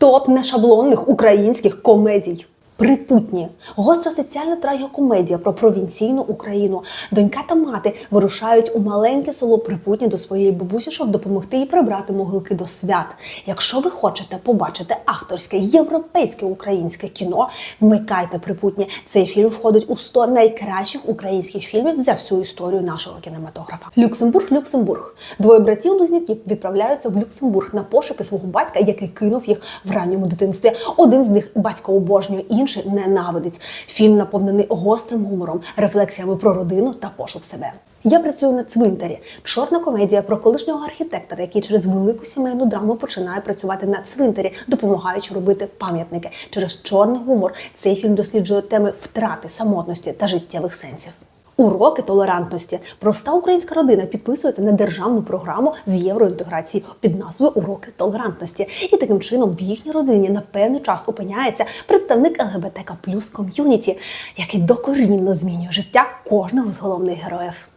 Топ нешаблонних українських комедій. Припутні гостросоціальна трагікомедія про провінційну Україну. Донька та мати вирушають у маленьке село Припутні до своєї бабусі, щоб допомогти їй прибрати могилки до свят. Якщо ви хочете побачити авторське європейське українське кіно, вмикайте Припутні. Цей фільм входить у 100 найкращих українських фільмів за всю історію нашого кінематографа. Люксембург, Люксембург. Двоє братів близнюків відправляються в Люксембург на пошуки свого батька, який кинув їх в ранньому дитинстві. Один з них батька обожнює, інший ненавидить. Фільм наповнений гострим гумором, рефлексіями про родину та пошук себе. Я працюю на цвинтарі. Чорна комедія про колишнього архітектора, який через велику сімейну драму починає працювати на цвинтарі, допомагаючи робити пам'ятники. Через чорний гумор цей фільм досліджує теми втрати, самотності та життєвих сенсів. Уроки толерантності. Проста українська родина підписується на державну програму з євроінтеграції під назвою Уроки толерантності. І таким чином в їхній родині на певний час опиняється представник ЛГБТК плюс ком'юніті, який докорінно змінює життя кожного з головних героїв.